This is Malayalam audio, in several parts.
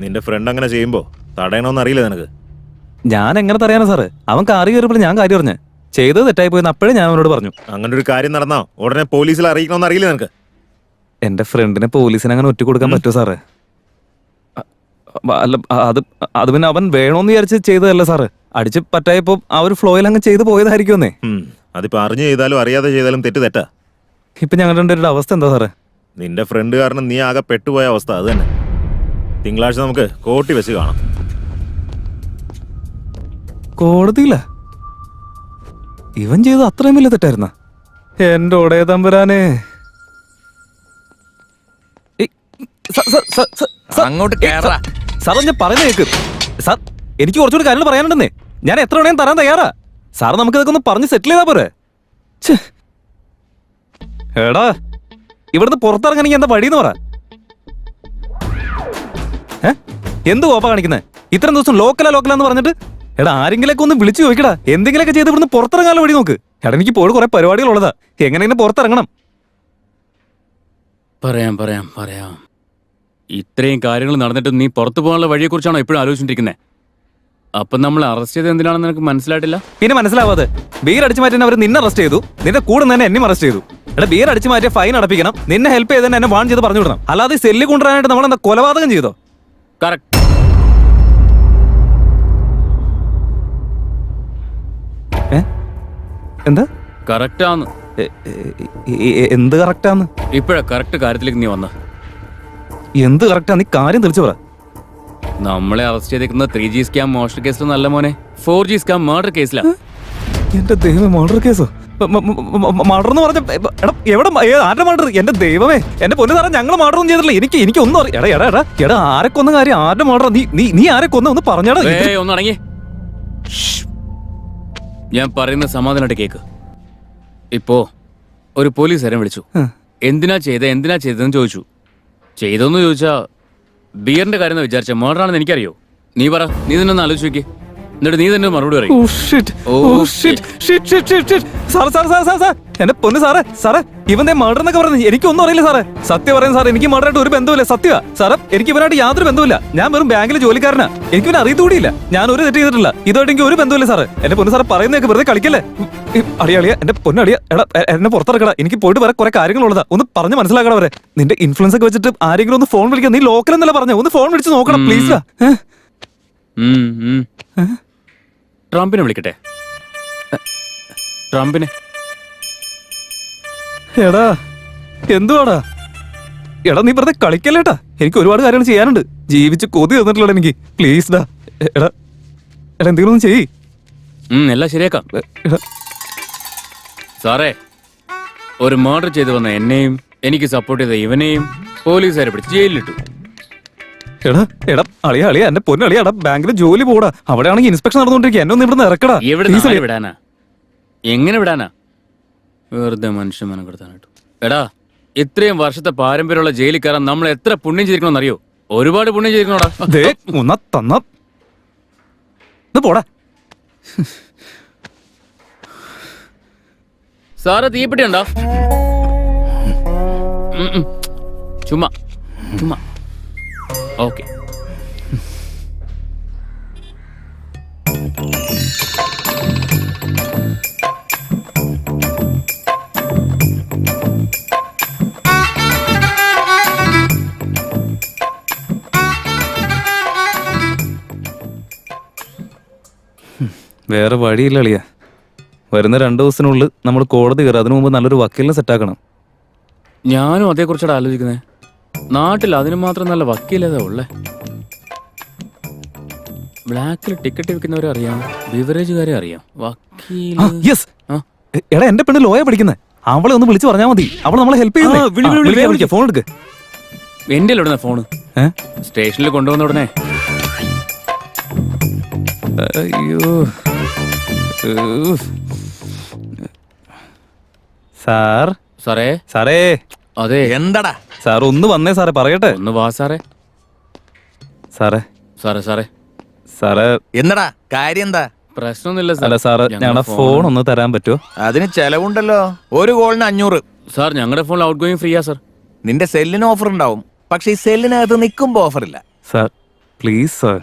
നിന്റെ ഫ്രണ്ട് അങ്ങനെ ചെയ്യുമ്പോ തടയണമെന്ന് അറിയില്ല നിനക്ക്? ഞാൻ എങ്ങനെ തടയാനാ സാറ്? അവൻ കാറി കയറിയപ്പോൾ ഞാൻ കാര്യം പറഞ്ഞു ചെയ്തത് തെറ്റായി പോയെന്ന് അപ്പോഴേ ഞാൻ അവനോട് പറഞ്ഞു. അങ്ങനെ ഒരു കാര്യം നടന്നോ? ഉടനെ പോലീസിൽ അറിയിക്കണമെന്ന് അറിയില്ല നിനക്ക്? എന്റെ ഫ്രണ്ടിനെ പോലീസിന് അങ്ങനെ ഒറ്റ കൊടുക്കാൻ പറ്റുമോ സാറ്? അ- അല്ല അത് അത് പിന്നെ അവൻ വേണോന്ന് വിചാരിച്ച് ചെയ്തതല്ല സാറ്. അടിച്ച് പറ്റായപ്പോ ആ ഒരു ഫ്ലോയിൽ അങ്ങ് ചെയ്തു പോയതായിരിക്കുമെന്നേ. ഉം, അതിപ്പോ അറിഞ്ഞു ചെയ്താലും അറിയാതെ ചെയ്താലും തെറ്റ് തെറ്റാ. ഇപ്പൊ ഞങ്ങളുടെ രണ്ടുപേരുടെ അവസ്ഥ എന്താ സാറേ? നിന്റെ ഫ്രണ്ട് കാരണം നീ ആകെ പെട്ടുപോയ അവസ്ഥ അത് തന്നെ. തിങ്കളാഴ്ച നമുക്ക് കോട്ടി വെച്ച് കാണാം. കോടതിയില്ല ഇവൻ ചെയ്ത് അത്രയും വലിയ തെറ്റായിരുന്ന? എന്റെ ഒടേ തമ്പുരാനെ. അങ്ങോട്ട് കേറാ. സാർ ഞാൻ പറയുന്ന കേക്ക്. സാർ എനിക്ക് കുറച്ചുകൂടി കാര്യങ്ങൾ പറയാനുണ്ടെന്നേ. ഞാൻ എത്ര വേണേലും തരാൻ തയ്യാറാ. സാർ നമുക്ക് ഇതൊക്കെ ഒന്ന് പറഞ്ഞ് സെറ്റിൽ ചെയ്താ പോരെ. ഛെ. എടാ ഇവിടുന്ന് പുറത്തിറങ്ങണമെങ്കിൽ എന്താ വഴിന്ന് പറ? എന്ത് കോപ്പ കാണിക്കുന്നത് ഇത്രയും ദിവസം ലോക്കലാ ലോക്കലാന്ന് പറഞ്ഞിട്ട്? എടാ ആരെങ്കിലൊക്കെ ഒന്ന് വിളിച്ചു ചോദിക്കടാ. എന്തെങ്കിലുമൊക്കെ ചെയ്ത് ഇവിടുന്ന് പുറത്തിറങ്ങാനുള്ള വഴി നോക്ക്. എടാ എനിക്ക് ഇപ്പോൾ കുറെ പരിപാടികളുള്ളതാ. എങ്ങനെയെങ്കിലും പുറത്തിറങ്ങണം. പറയാം പറയാം പറയാം. ഇത്രയും കാര്യങ്ങൾ നടന്നിട്ട് നീ പുറത്തു പോകാനുള്ള വഴിയെക്കുറിച്ചാണോ ഇപ്പോഴും ആലോചിച്ചിരിക്കുന്നത് അപ്പൊ നമ്മൾ അറസ്റ്റ് ചെയ്ത് എന്തിനാണെന്ന് നിനക്ക് മനസ്സിലായിട്ടില്ല? പിന്നെ മനസ്സിലാവാതെ ബീർ അടിച്ചു മാറ്റി അവർ നിന്നെ അറസ്റ്റ് ചെയ്തു. നിന്റെ കൂടെ തന്നെ എന്നെ അറസ്റ്റ് ചെയ്തു. എടാ ബീർ അടിച്ചു മാറ്റിയ ഫൈൻ അടപ്പിക്കണം. നിന്നെ ഹെൽപ്പ് ചെയ്ത് എന്നെ വാൺ ചെയ്ത് പറഞ്ഞു വിടണം. അല്ലാതെ സെല്ല് കൊണ്ടുവരാനായിട്ട് നമ്മൾ എന്താ കൊലപാതകം ചെയ്തോ? കറക്റ്റ് എന്താ? കറക്റ്റാന്ന് എന്ത് കറക്റ്റാന്ന് ഇപ്പോഴാ കറക്റ്റ് കാര്യത്തിലേക്ക് നീ വന്ന. എന്ത് കറക്റ്റാ നീ കാര്യം തെളിച്ചു പറ. നമ്മളെ അറസ്റ്റ് ചെയ്തേക്കുന്ന ത്രീ ജി സ്കാം മോഷണ കേസിൽ നല്ല മോനെ. ഫോർ ജി സ്കാം മർഡർ കേസിലാ എന്റെ ദൈവമേ മർഡർ കേസോ മർഡർ എന്ന് പറഞ്ഞ എടാ എവിടെ ആരുടെ മർഡർ എന്റെ ദൈവമേ എന്റെ പൊന്നു സാറേ ഞങ്ങൾ മർഡർ ഒന്നും ചെയ്തിട്ടില്ല. എനിക്ക് എനിക്ക് ഒന്നും അറിയാം എടാ എടാ എടാ എടാ ആരെ കൊന്ന കാര്യം ആരുടെ മർഡർ നീ നീ നീ ആരെ കൊന്ന? ഒന്ന് പറഞ്ഞടാ ഞാൻ പറയുന്ന സമാധാനമായിട്ട് കേക്ക്. ഇപ്പോ ഒരു പോലീസുകാരൻ വിളിച്ചു. എന്തിനാ ചെയ്ത എന്തിനാ ചെയ്തെന്ന് ചോദിച്ചു. ചെയ്തെന്ന് ചോദിച്ചാ ബിയറിന്റെ കാര്യം വിചാരിച്ച മോഡറാണെന്ന് എനിക്കറിയോ? നീ പറ നീ തന്നെ ഒന്ന് ആലോചിച്ച് നോക്കി എന്നിട്ട് നീ തന്നെ മറുപടി പറയും. എന്റെ പൊന്ന് സാറേ സാറേ ഇവന്റെ മർഡർ എന്നൊക്കെ പറഞ്ഞു. എനിക്കൊന്നും അറിയില്ല സാറേ. സത്യം പറയുന്നത് സാറേ എനിക്ക് മർഡറായിട്ട് ഒരു ബന്ധമില്ല സത്യ. സാറേ എനിക്ക് ഇവനായിട്ട് യാതൊരു ബന്ധമില്ല ഞാൻ വെറും ബാങ്കിലെ ജോലിക്കാരനാ. എനിക്ക് ഇവനെ അറിയത്തുകൂടിയില്ല ഞാൻ ഒരു തെറ്റ് ചെയ്തിട്ടില്ല. ഇതായിട്ട് എനിക്ക് ഒരു ബന്ധമില്ല സാറേ. എന്റെ പൊന്ന് സാറേ പറയുന്നതൊക്കെ വെറുതെ കളിക്കല്ലേ? അടിയാളിയ അളിയ അളിയ എന്റെ പൊന്നളിയ എടാ എന്നെ പുറത്തിറക്കടാ. എനിക്ക് പോയിട്ട് വരെ കുറെ കാര്യങ്ങളുള്ളതാ. ഒന്ന് പറഞ്ഞ് മനസ്സിലാക്കടാ വരെ നിന്റെ ഇൻഫ്ലുവൻസ് ഒക്കെ വെച്ചിട്ട് ആരെങ്കിലും ഒന്ന് ഫോൺ വിളിക്കാം നീ ലോക്കൽ എന്നല്ല പറഞ്ഞു? ഒന്ന് ഫോൺ വിളിച്ച് നോക്കണം പ്ലീസ്. ട്രംപിനെ വിളിക്കട്ടെ. ട്രംപിനെ. എടാ എന്തുവാടാ? എടാ നീ വെറുതെ കളിക്കല്ലേട്ടാ? എനിക്ക് ഒരുപാട് കാര്യങ്ങൾ ചെയ്യാനുണ്ട്. ജീവിച്ച് കൊതി തന്നിട്ടില്ലടാ എനിക്ക്. പ്ലീസ് ഡാ. എടാ എടാ എന്തെങ്കിലും ഒന്ന് ചെയ്യ്. ഉം, എല്ലാം ശരിയാക്കാം. എടാ. സാറേ ഒരു മർഡർ ചെയ്തു വന്ന എന്നെയും എനിക്ക് സപ്പോർട്ട് ചെയ്ത ഇവനെയും പോലീസുകാരെ പിടിച്ച് ജയിലിലിട്ടു. എടാ എടാ അളിയ അളിയ എന്റെ പൊന്നളിയ എടാ ബാങ്കിൽ ജോലി പോടാ. അവിടെയാണെങ്കിൽ ഇൻസ്പെക്ഷൻ നടന്നുകൊണ്ടിരിക്കുക. എന്നെ ഒന്ന് ഇവിടുന്ന് ഇറക്കടാ. എവിടെ. വിടാനാ എങ്ങനെ വിടാനാ? വെറുതെ മനുഷ്യൻ മനക്കെടുത്താനായിട്ട് എടാ ഇത്രയും വർഷത്തെ പാരമ്പര്യമുള്ള ജയിലിൽ കയറാൻ നമ്മൾ എത്ര പുണ്യം ചെയ്തിരിക്കണമെന്ന് അറിയോ ഒരുപാട് പുണ്യം ചെയ്തിരിക്കണോടാ. തന്ന. ഇത് പോടാ. സാറ് തീപ്പെട്ടി ഉണ്ടോ? ചുമ്മാ. ഓക്കെ. വേറെ വഴിയില്ല അളിയ. വരുന്ന രണ്ടു ദിവസത്തിനുള്ളിൽ നമ്മൾ കോടതി കയറി. അതിനു മുമ്പ് നല്ലൊരു വക്കീലിനെ സെറ്റാക്കണം ഞാനും അതേക്കുറിച്ചാണ് ആലോചിക്കുന്നത് നാട്ടിൽ അതിന് മാത്രം നല്ല വക്കീലേതാ ഉള്ളേ? ബ്ലാക്കിൽ ടിക്കറ്റ് വിൽക്കുന്നവരെ അറിയാം ബിവറേജുകാരെ അറിയാം. വക്കീൽ യെസ് എടാ എന്റെ പെണ്ണ് ലോയ പഠിക്കുന്നത് അവളെ ഒന്ന് വിളിച്ചു പറഞ്ഞാൽ മതി. അവൾ നമ്മളെ ഹെൽപ്പ് ചെയ്യുന്നു. ഫോൺ എടുക്ക്. എന്റെ ഉടനെ ഫോണ് സ്റ്റേഷനിൽ കൊണ്ടുവന്ന ഉടനെ. അയ്യോ. സാർ? സാറേ? സാറേ. അതെ. എന്തടാ? സാർ ഒന്ന് വന്നേ സാറേ പറയട്ടെ? ഒന്ന് വാ സാറേ. സാറേ. സാറേ സാറേ. സാറേ. എന്നടാ കാര്യം എന്താ പ്രശ്നമൊന്നുമില്ല അല്ല സാറ് ഞങ്ങളുടെ ഫോൺ ഒന്ന് തരാൻ പറ്റുമോ? അതിന് ചെലവുണ്ടല്ലോ. ഒരു കോളിന് അഞ്ഞൂറ്. സാർ ഞങ്ങളുടെ ഫോൺ ഔട്ട് ഗോയിങ് ഫ്രീയാ സാർ. നിന്റെ സെല്ലിന് ഓഫർ ഉണ്ടാവും. പക്ഷെ ഈ സെല്ലിനകത്ത് നിൽക്കുമ്പോ ഓഫർ ഇല്ല. Sir please sir.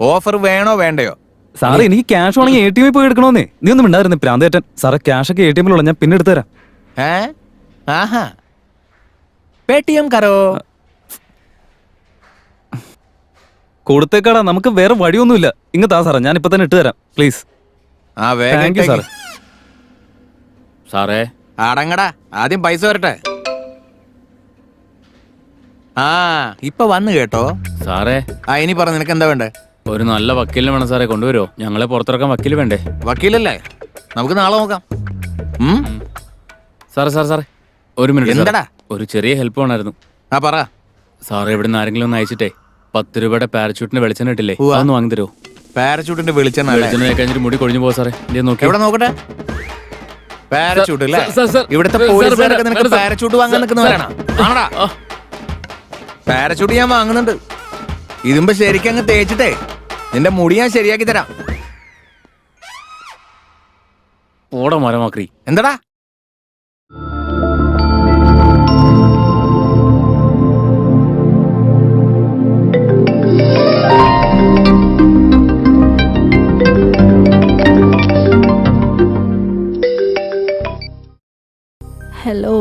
ഓഫർ വേണോ വേണ്ടയോ? സാറേ എനിക്ക് ക്യാഷ് വേണമെങ്കിൽ എ ടി എമ്മിൽ പോയി എടുക്കണമെന്നേ നീ ഒന്നും ഉണ്ടായിരുന്നു പ്രാന്തേറ്റൻ സാറേ ക്യാഷ് ഒക്കെ എ ടി എമ്മിലുള്ള ഞാൻ പിന്നെ എടുത്തുതരാം ഏ? ആഹാ. പേടിഎം കരോ? കൊടുത്തേക്കാടാ നമുക്ക് വേറെ വഴിയൊന്നുമില്ല. ഇങ്ങത്താ സാറേ ഞാൻ ഇപ്പൊ തന്നെ ഇട്ട് തരാം പ്ലീസ് ആ വേഗം താങ്ക് യു സാറേ. സാറേ. അടങ്ങടാ ആദ്യം പൈസ വരട്ടെ. ആ ഇപ്പൊ വന്നു കേട്ടോ. സാറേ. ആ ഇനി പറ നിനക്ക് എന്താ വേണ്ടേ? ഒരു നല്ല വക്കീലിനെ വേണം സാറേ കൊണ്ടുവരുമോ ഞങ്ങളെ പുറത്തിറക്കാൻ വക്കീൽ വേണ്ടേ? വക്കീലല്ലേ? നമുക്ക് നാളെ നോക്കാം. ഉം? സാറേ സാറേ സാറേ. ഒരു മിനിറ്റ് സാറേ. എന്തടാ? ഒരു ചെറിയ ഹെൽപ്പ് വേണമായിരുന്നു. ആ പറ. സാറേ ഇവിടെ നിന്ന് ആരെങ്കിലും ഒന്ന് അയച്ചിട്ടേ. പത്ത് രൂപയുടെ പാരച്യൂട്ടിന് വെളിച്ചെണ്ണ ഇട്ടില്ലേ? ഉവ്വ. അതൊന്ന് വാങ്ങി തരുമോ പാരച്ചൂട്ടിന്റെ വെളിച്ചെണ്ണ അല്ലേ? വെളിച്ചെണ്ണ കഴിഞ്ഞിട്ട് മുടി കൊഴിഞ്ഞു പോവാ സാറേ ഇതേ നോക്കി എവിടെ നോക്കട്ടെ? പാരച്ചൂട്ട് അല്ലേ? Sir, sir, sir. ഇവിടുത്തെ സർ, പോലീസുകാരൊക്കെ വേണ്ട, നിനക്ക് സർ. പാരച്ചൂട്ട് വാങ്ങാൻ നിൽക്കുന്നവരാണോ ആണോടാ. ഞാൻ വാങ്ങുന്നുണ്ട്. ഇതുമ്പോ ശരിക്കും അങ്ങ് തേച്ചിട്ടേ. നിന്റെ മുടി ഞാൻ ശരിയാക്കി തരാം. ഓട മരമാക്രി. എന്താടാ? Hello.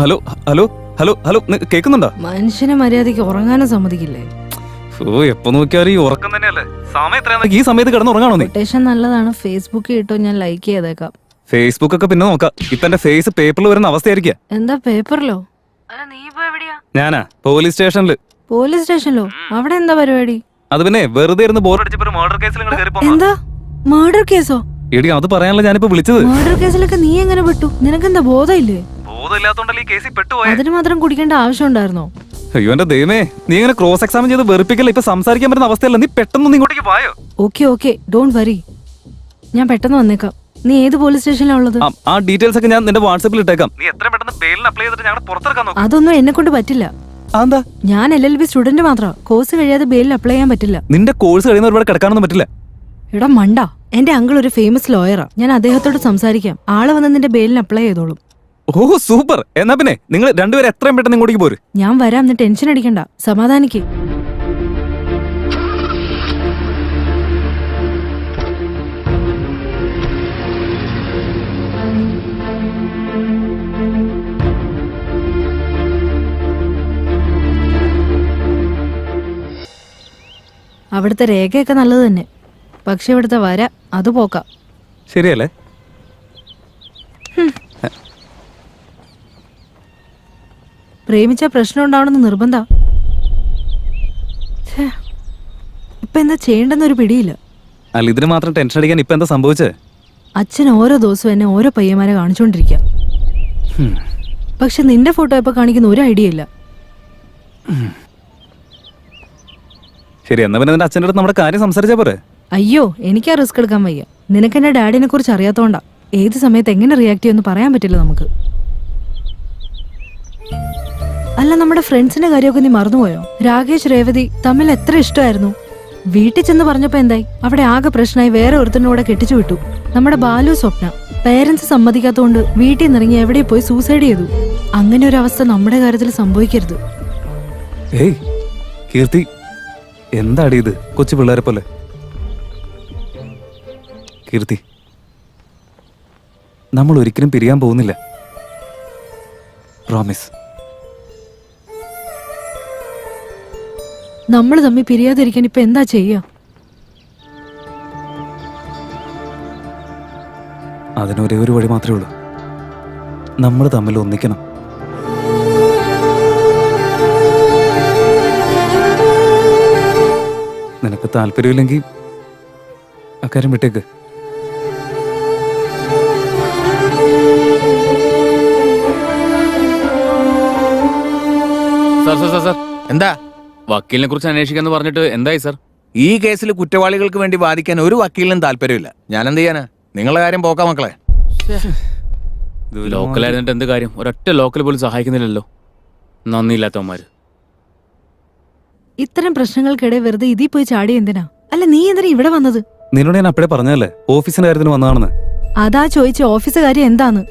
Hello hello hello hello കേൾക്കുന്നുണ്ടോ മനുഷ്യനെ മര്യാദയ്ക്ക് ഉറങ്ങാനും സമ്മതിക്കില്ലേ? ഓ എപ്പോ നോക്കിയാലും ഈ ഉറക്കം തന്നെയല്ലേ? സമയം എത്രയാണെന്ന് ഈ സമയത്ത് കിടന്ന് ഉറങ്ങാണോ നീ? കൊട്ടേഷൻ നല്ലതാണ്. ഫേസ്ബുക്കിൽ ഇട്ടോ ഞാൻ ലൈക്ക് ചെയ്തേക്കാം. ഫേസ്ബുക്ക് ഒക്കെ പിന്നെ നോക്കാം. ഇപ്പൊ എന്റെ ഫേസ് പേപ്പറിൽ വരുന്ന അവസ്ഥയായിരിക്കും. എന്താ പേപ്പറിലോ അല്ല നീ ഇപ്പോ എവിടെയാ? ഞാനാ പോലീസ് സ്റ്റേഷനിൽ പോലീസ് സ്റ്റേഷനിലോ അവിടെ എന്താ പരിപാടി? അത് പിന്നെ വെറുതെ ഇരുന്ന് ബോർ അടിച്ചപ്പോ മർഡർ കേസിൽ എന്താ? മർഡർ കേസോ എടി അത് പറയാനല്ല ഞാനിപ്പോ വിളിച്ചത്? മർഡർ കേസിലൊക്കെ നീ എങ്ങനെ പെട്ടു? നിനക്കെന്താ ബോധമില്ലേ? ബോധമില്ലാത്തോണ്ടല്ലേ ഈ കേസിൽ പെട്ടുപോയ? അതിന് മാത്രം കുടിക്കേണ്ട ആവശ്യം ഉണ്ടായിരുന്നോ അയ്യോ എന്റെ ദൈവമേ നീ ഇങ്ങനെ ക്രോസ് എക്സാമിൻ ചെയ്ത് വെറുപ്പിക്കല്ല? ഇപ്പൊ സംസാരിക്കാൻ പറ്റുന്ന അവസ്ഥയല്ല? നീ പെട്ടെന്ന് ഇങ്ങോട്ടേക്ക് വായോ? ഓക്കെ ഓക്കെ ഡോണ്ട് വറി ഞാൻ പെട്ടെന്ന് വന്നേക്കാം. നീ ഏത് പോലീസ് സ്റ്റേഷനിലാ ഉള്ളത്? ആ, ആ ഡീറ്റെയിൽസ് ഒക്കെ ഞാൻ നിന്റെ വാട്സാപ്പിൽ ഇട്ടേക്കാം. നീ എത്ര പെട്ടെന്ന് ബെയിലിന് അപ്ലൈ ചെയ്തിട്ട് ഞങ്ങൾ പുറത്തിറക്കാൻ നോക്കാം. അതൊന്നും എന്നെ കൊണ്ട് പറ്റില്ല. എന്താ ഞാൻ എൽ എൽ ബി സ്റ്റുഡന്റ് മാത്രമാ കോഴ്സ് കഴിയാതെ ബെയിലിൽ അപ്ലൈ ചെയ്യാൻ പറ്റില്ല. നിന്റെ കോഴ്സ് കഴിയുന്ന ഒരുപാട് കിടക്കാനൊന്നും പറ്റില്ല. എടാ മണ്ട. എന്റെ അങ്കിൾ ഒരു ഫേമസ് ലോയറാ ഞാൻ അദ്ദേഹത്തോട് സംസാരിക്കാം. ആൾ വന്ന് നിന്റെ ബെയിലിന് അപ്ലൈ ചെയ്തോളും. ഓ സൂപ്പർ എന്നാ പിന്നെ നിങ്ങൾ രണ്ടുപേരും എത്രയും പെട്ടെന്ന് ഇങ്ങോട്ടേക്ക് പോര്. ഞാൻ വരാം നീ ടെൻഷൻ അടിക്കണ്ട. സമാധാനിക്ക്. അവിടുത്തെ രേഖയൊക്കെ നല്ലത് തന്നെ. പക്ഷെ ഇവിടുത്തെ വര അത് പോക്കാം. ശരിയല്ലേ? പ്രേമിച്ച പ്രശ്നം ഉണ്ടാവണമെന്ന് നിർബന്ധ. ഇപ്പൊ എന്താ ചെയ്യേണ്ടെന്നൊരു പിടിയില്ല. അല്ല ഇതിന് മാത്രം ടെൻഷൻ അടിക്കാൻ ഇപ്പൊ എന്താ സംഭവിച്ചേ? അച്ഛൻ ഓരോ ദിവസവും എന്നെ ഓരോ പയ്യന്മാരെ കാണിച്ചുകൊണ്ടിരിക്കുക പക്ഷെ നിന്റെ ഫോട്ടോ ഇപ്പൊ കാണിക്കുന്ന ഒരു ഐഡിയ ഇല്ല. ശരി എന്നാ പിന്നെ നിന്റെ അച്ഛന്റെ അടുത്ത് നമ്മുടെ കാര്യം സംസാരിച്ചാ പോരെ? അയ്യോ എനിക്ക് ആ റിസ്ക് എടുക്കാൻ വയ്യ. നിനക്ക് എന്റെ ഡാഡിനെ കുറിച്ച് അറിയാത്തോണ്ടാ. ഏത് സമയത്ത് എങ്ങനെ റിയാക്ട് ചെയ്യുമെന്ന് പറയാൻ പറ്റില്ല നമുക്ക്. അല്ല നമ്മുടെ ഫ്രണ്ട്സിന്റെ കാര്യമൊക്കെ നീ മറന്നുപോയോ? രാകേഷ് രേവതി തമ്മിൽ എത്ര ഇഷ്ടമായിരുന്നു? വീട്ടിൽ ചെന്ന് പറഞ്ഞപ്പോ എന്തായി? അവിടെ ആകെ പ്രശ്നമായി വേറെ ഒരുത്തനോടെ കെട്ടിച്ചു വിട്ടു. നമ്മുടെ ബാലു സ്വപ്ന. പേരൻസ് സമ്മതിക്കാത്തോണ്ട് വീട്ടിൽ നിന്നിറങ്ങി എവിടെ പോയി സൂസൈഡ് ചെയ്തു. അങ്ങനെ ഒരു അവസ്ഥ നമ്മുടെ കാര്യത്തിൽ സംഭവിക്കരുത്. ഏയ് കീർത്തി. എന്താടി ഇത്? കൊച്ചു പിള്ളേരെ പോലെ. കീർത്തി. നമ്മൾ ഒരിക്കലും പിരിയാൻ പോകുന്നില്ല. പ്രോമിസ് നമ്മൾ തമ്മിൽ പിരിയാതിരിക്കാൻ ഇപ്പൊ എന്താ ചെയ്യുക അതിനൊരേ ഒരു വഴി മാത്രമേ ഉള്ളൂ. നമ്മൾ തമ്മിൽ ഒന്നിക്കണം. നിനക്ക് താല്പര്യമില്ലെങ്കിൽ അക്കാര്യം വിട്ടേക്ക്. സാർ എന്താ? വക്കീലിനെ കുറിച്ച് അന്വേഷിക്കാന്ന് പറഞ്ഞിട്ട് എന്തായി സാർ? ഈ കേസിൽ കുറ്റവാളികൾക്ക് വേണ്ടി വാദിക്കാൻ ഒരു വക്കീലിനും താല്പര്യമില്ല. ഞാൻ എന്ത് ചെയ്യാനാ? നിങ്ങളെ കാര്യം പോക്കാം മക്കളെ. ലോക്കലായിരുന്നിട്ട് എന്ത് കാര്യം? ഒരൊറ്റ ലോക്കൽ പോലും സഹായിക്കുന്നില്ലല്ലോ. നന്ദിയില്ലാത്തവന്മാര്. ഇത്തരം പ്രശ്നങ്ങൾക്കിടെ വെറുതെ ഇതിൽ പോയി ചാടി എന്തിനാ? അല്ല നീ എന്തിനാ ഇവിടെ വന്നത്? നിന്നോട് ഞാൻ അപ്പോഴേ പറഞ്ഞല്ലേ ഓഫീസിന്റെ കാര്യത്തിന് വന്നതാണെന്ന്. അതാ ചോദിച്ച ഓഫീസ് കാര്യം എന്താന്ന്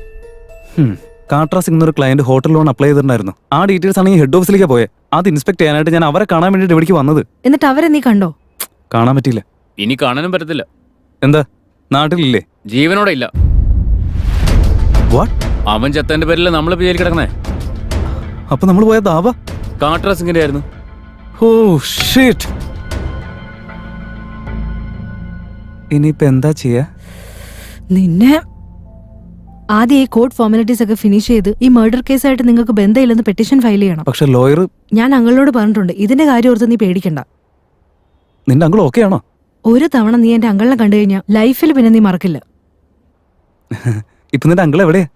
ഹും, കാട്രാ സിംഗ് എന്നൊരു ക്ലയന്റ് ഹോട്ടൽ ലോൺ അപ്ലൈ ചെയ്തിട്ടുണ്ടായിരുന്നു. ആ ഡീറ്റെയിൽസ് ആണ് ഈ ഹെഡ് ഓഫീസിലേക്ക് പോയത് അത് ഇൻസ്പെക്ട് ചെയ്യാനായിട്ട് ഞാൻ അവരെ കാണാൻ വേണ്ടിയിട്ട് ഇവിടേക്ക് വന്നത്. എന്നിട്ട് അവരെ നീ കണ്ടോ? കാണാൻ പറ്റിയില്ല. ഇനി കാണാനും പറ്റത്തില്ല. എന്താ? നാട്ടിലില്ലേ? ജീവനോടെ ഇല്ല. വാട്ട് അവൻ ചത്തന്റെ പേരിൽ നമ്മൾ ജയിലിൽ കിടക്കണേ അപ്പൊ നമ്മൾ പോയ ദാവ? കാട്രാസിംഗിന്റെ ആയിരുന്നു ഓ ഷീറ്റ് ഇനിയിപ്പോ എന്താ ചെയ്യാ? നിന്നെ ആദ്യം ഈ കോർട്ട് ഫോർമാലിറ്റീസ് ഒക്കെ ഫിനിഷ് ചെയ്ത് ഈ മർഡർ കേസായിട്ട് നിങ്ങൾക്ക് ബന്ധമില്ലെന്ന് പെറ്റീഷൻ ഫയൽ ചെയ്യണം. പക്ഷെ ലോയർ ഞാൻ അങ്ങളോട് പറഞ്ഞിട്ടുണ്ട് ഇതിന്റെ കാര്യം ഓർത്ത് നീ പേടിക്കണ്ട. നിന്റെ അങ്കിൾ ഓക്കെ ആണോ? ഒരു തവണ നീ എന്റെ അങ്കളിനെ കണ്ടു കഴിഞ്ഞാൽ ലൈഫിൽ പിന്നെ നീ മറക്കില്ല. ഇപ്പൊ നിന്റെ അങ്കിൾ എവിടെയാ?